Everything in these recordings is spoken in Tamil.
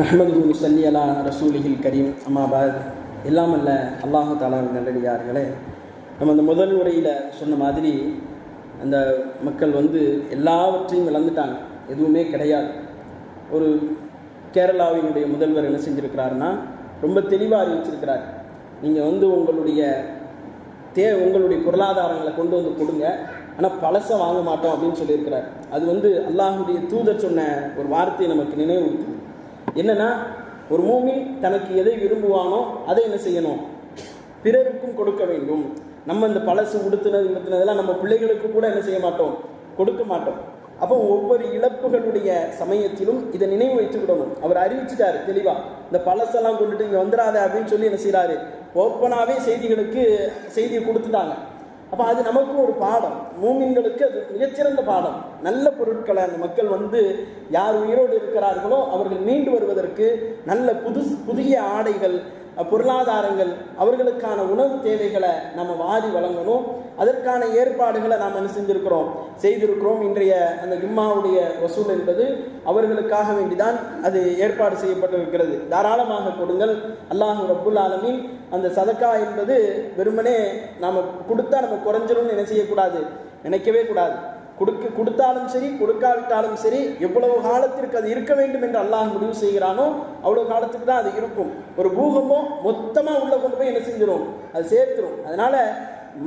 அஹமது முசல்லி அலா ரசூலிஹில் கரீம். அம்மாபாத் எல்லாம் அல்ல அல்லாஹு தாலா நல்லடியார்களே. நம்ம அந்த முதல் உரையில் சொன்ன மாதிரி அந்த மக்கள் வந்து எல்லாவற்றையும் இழந்துட்டாங்க. எதுவுமே கிடையாது. ஒரு கேரளாவினுடைய முதல்வர் என்ன செஞ்சுருக்கிறாருன்னா ரொம்ப தெளிவாக அறிவிச்சிருக்கிறார். நீங்கள் வந்து உங்களுடைய தே உங்களுடைய பொருளாதாரங்களை கொண்டு வந்து கொடுங்க. ஆனால் பழசை வாங்க மாட்டோம் அப்படின்னு சொல்லியிருக்கிறார். அது வந்து அல்லாஹுடைய தூதர் சொன்ன ஒரு வார்த்தையை நமக்கு நினைவுறுத்துது என்னன்னா ஒரு மூமின் தனக்கு எதை விரும்புவானோ அதை என்ன செய்யணும்? பிறருக்கும் கொடுக்க வேண்டும். நம்ம இந்த பழசு உடுத்துனது உடுத்துனதெல்லாம் நம்ம பிள்ளைகளுக்கு கூட என்ன செய்ய மாட்டோம்? கொடுக்க மாட்டோம். அப்போ ஒவ்வொரு இழப்புகளுடைய சமயத்திலும் இதை நினைவு வச்சுக்கிடணும் அவர் அறிவிச்சிட்டாரு தெளிவா. இந்த பழசெல்லாம் கொண்டுட்டு இங்கே வந்துடாத அப்படின்னு சொல்லி என்ன செய்கிறாரு ஓப்பனாகவே செய்திகளுக்கு செய்தியை கொடுத்துட்டாங்க. அப்போ அது நமக்கும் ஒரு பாடம். மூமின்களுக்கு அது மிகச்சிறந்த பாடம். நல்ல பொருட்களை அந்த மக்கள் வந்து யார் உயிரோடு இருக்கிறார்களோ அவர்கள் மீண்டு வருவதற்கு நல்ல புது புதிய ஆடைகள் பொருளாதாரங்கள் அவர்களுக்கான உணவு தேவைகளை நம்ம வாரி வழங்கணும். அதற்கான ஏற்பாடுகளை நாம் என்ன செஞ்சுருக்கிறோம்? செய்திருக்கிறோம். இன்றைய அந்த ஜும்மாவுடைய வசூல் என்பது அவர்களுக்காக வேண்டிதான் அது ஏற்பாடு செய்யப்பட்டிருக்கிறது. தாராளமாக கொடுங்கள். அல்லாஹு ரப்புல் ஆலமின் அந்த சதக்கா என்பது வெறுமனே நாம் கொடுத்தா நம்ம குறைஞ்சிரும்னு என்ன செய்யக்கூடாது? நினைக்கவே கூடாது. கொடுக்க கொடுத்தாலும் சரி கொடுக்காவிட்டாலும் சரி எவ்வளவு காலத்திற்கு அது இருக்க வேண்டும் என்று அல்லாஹ் முடிவு செய்கிறானோ அவ்வளவு காலத்துக்கு தான் அது இருக்கும். ஒரு பூகம்பம் மொத்தமாக உள்ள கொண்டு போய் என்ன செஞ்சிடும் அது சேர்த்துரும். அதனால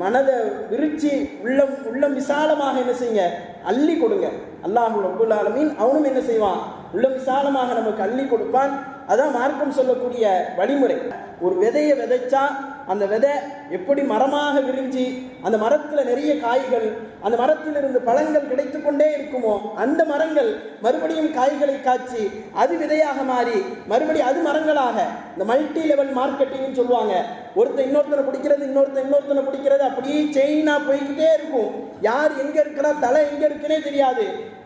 மனதை விரிச்சு உள்ளம் உள்ளம் விசாலமாக என்ன செய்யுங்க? அள்ளி கொடுங்க. அல்லாஹு அப்துல் ஆலமீன் அவனும் என்ன செய்வான்? உள்ளம் விசாலமாக நமக்கு அள்ளி கொடுப்பான். அதான் மார்க்கம் சொல்லக்கூடிய வழிமுறை. ஒரு விதையை விதைச்சா அந்த விதை எப்படி மரமாக விரிஞ்சு அந்த மரத்தில் நிறைய காய்கள் அந்த மரத்திலிருந்து பழங்கள் கிடைத்து கொண்டே இருக்குமோ அந்த மரங்கள் மறுபடியும் காய்களை காய்ச்சி அது விதையாக மாறி மறுபடியும் அது மரங்களாக இந்த மல்டி லெவல் மார்க்கெட்டிங்னு சொல்லுவாங்க. ஒருத்தர் இன்னொருத்தனை பிடிக்கிறது இன்னொருத்தர் இன்னொருத்தனை பிடிக்கிறது அப்படியே செயினா போய்கிட்டே இருக்கும். யார் எங்க இருக்கிறா தலை எங்க இருக்குன்னே தெரியாது.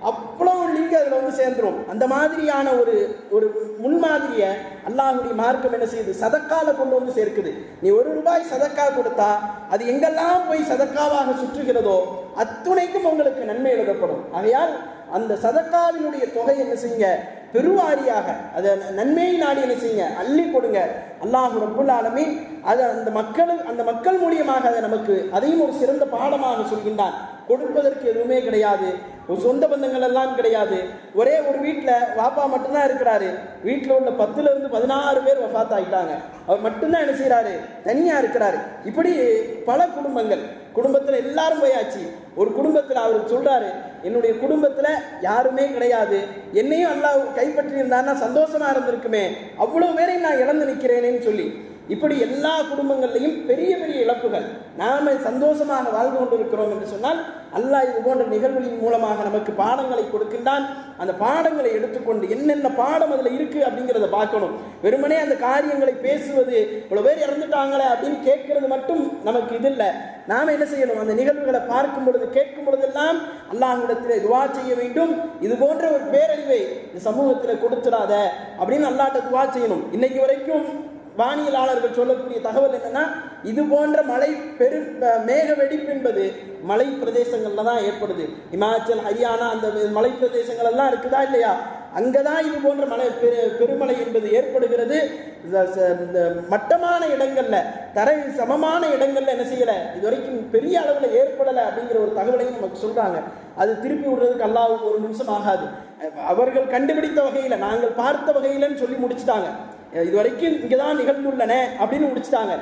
அவ்வளோ லிங்க் அதில் வந்து சேர்ந்துரும். அந்த மாதிரியான ஒரு ஒரு முன்மாதிரியை அல்லாஹுடைய மார்க்கம் என்ன செய்யுது? சதக்கால கொண்டு வந்து சேர்க்குது. நீ ஒரு ரூபாய் சதக்கா கொடுத்தா அது எங்கெல்லாம் போய் சதக்காவாக சுற்றுகிறதோ அத்துணைக்கும் உங்களுக்கு நன்மை எழுதப்படும் ஆகையால் அந்த சதக்காவினுடைய தொகை என்ன செய்யுங்க? பெருவாரியாக அதை நன்மையை நாடி என்ன செய்யுங்க? அள்ளி கொடுங்க அல்லாஹு ரப்புல் ஆலமீன் அதை அந்த மக்கள் அந்த மக்கள் மூலியமாக அதை நமக்கு அதையும் ஒரு சிறந்த பாடமாக சொல்கின்றான். கொடுப்பதற்கு எதுவுமே கிடையாது. ஒரு சொந்த பந்தங்கள் எல்லாம் கிடையாது. ஒரே ஒரு வீட்டில் வாப்பா மட்டும்தான் இருக்கிறாரு. வீட்டில் உள்ள பத்துலேருந்து பதினாறு பேர் வஃத் ஆகிட்டாங்க அவர் மட்டும்தான் என்ன செய்கிறாரு தனியாக இருக்கிறாரு. இப்படி பல குடும்பங்கள். குடும்பத்தில் எல்லாரும் போயாச்சு. ஒரு குடும்பத்தில் அவர் சொல்கிறாரு என்னுடைய குடும்பத்தில் யாருமே கிடையாது. என்னையும் அல்லா கைப்பற்றி இருந்தாருன்னா இருந்திருக்குமே. அவ்வளோ பேரையும் நான் இழந்து நிற்கிறேனேன்னு சொல்லி. இப்படி எல்லா குடும்பங்கள்லையும் பெரிய பெரிய இழப்புகள். நாம சந்தோஷமாக வாழ்ந்து கொண்டிருக்கிறோம் என்று சொன்னால் அல்லாஹ் இது போன்ற நிகழ்வுகளின் மூலமாக நமக்கு பாடங்களை கொடுக்கின்றான். அந்த பாடங்களை எடுத்துக்கொண்டு என்னென்ன பாடம் அதில் இருக்கு அப்படிங்கிறத பார்க்கணும். வெறுமனே அந்த காரியங்களை பேசுவது இவ்வளோ பேர் இறந்துட்டாங்களே அப்படின்னு கேட்கறது மட்டும் நமக்கு இது இல்லை. நாம என்ன செய்யணும்? அந்த நிகழ்வுகளை பார்க்கும் பொழுது கேட்கும் பொழுதெல்லாம் அல்லாஹிடத்தில் துவா செய்ய வேண்டும். இது போன்ற ஒரு பேரழிவை இந்த சமூகத்தில் கொடுத்துடாத அப்படின்னு அல்லாட்ட துவா செய்யணும். இன்னைக்கு வரைக்கும் வானியலாளர்கள் சொல்லக்கூடிய தகவல் என்னன்னா இது போன்ற மழை பெரு மேக வெடிப்பு என்பது மலை பிரதேசங்கள்ல தான் ஏற்படுது. இமாச்சல் ஹரியானா அந்த மலை பிரதேசங்கள் எல்லாம் இருக்குதா இல்லையா? அங்கதான் இது போன்ற மலை பெரு பெருமழை என்பது ஏற்படுகிறது. இந்த மட்டமான இடங்கள்ல தரை சமமான இடங்கள்ல என்ன செய்யல? இது வரைக்கும் பெரிய அளவில் ஏற்படலை அப்படிங்கிற ஒரு தகவலையும் நமக்கு சொல்றாங்க. அது திருப்பி விடுறதுக்கு அல்லாவுக்கு ஒரு நிமிஷம் ஆகாது. அவர்கள் கண்டுபிடித்த வகையில நாங்கள் பார்த்த வகையிலன்னு சொல்லி முடிச்சுட்டாங்க. இது வரைக்கும் இங்கே தான் நிகழ்ந்துள்ளன அப்படின்னு முடிச்சிட்டாங்க.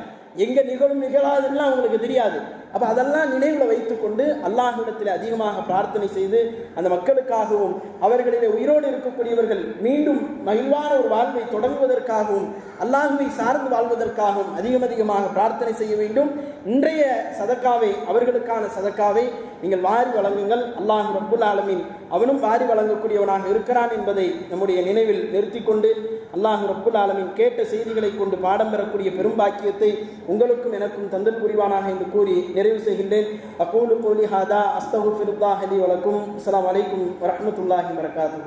எங்கே நிகழும் நிகழாதுன்னா அவங்களுக்கு தெரியாது. அப்போ அதெல்லாம் நினைவில் வைத்துக்கொண்டு அல்லாஹிடத்தில் அதிகமாக பிரார்த்தனை செய்து அந்த மக்களுக்காகவும் அவர்களிலே உயிரோடு இருக்கக்கூடியவர்கள் மீண்டும் மகிழ்வான ஒரு வாழ்வை தொடங்குவதற்காகவும் அல்லாஹுவை சார்ந்து வாழ்வதற்காகவும் அதிகம் அதிகமாக பிரார்த்தனை செய்ய வேண்டும். இன்றைய சதக்காவை அவர்களுக்கான சதக்காவை நீங்கள் வாரி வழங்குங்கள். அல்லாஹ் ரப்புல் ஆலமின் அவனும் வாரி வழங்கக்கூடியவனாக இருக்கிறான் என்பதை நம்முடைய நினைவில் நிறுத்தி கொண்டு அல்லாஹ் ரப்புல் ஆலமின் கேட்ட செய்திகளை கொண்டு பாடம் பெறக்கூடிய பெரும் பாக்கியத்தை உங்களுக்கும் எனக்கும் தந்தல் புரிவானாக என்று கூறி நிறைவு செய்கின்றேன். அக்கூலு கோலி ஹாதா அஸ்தகுஃபிருல்லாஹலி வலக்கும். அஸ்லாம் வலைக்கும் வரமத்துல்லாஹி வரகாத்து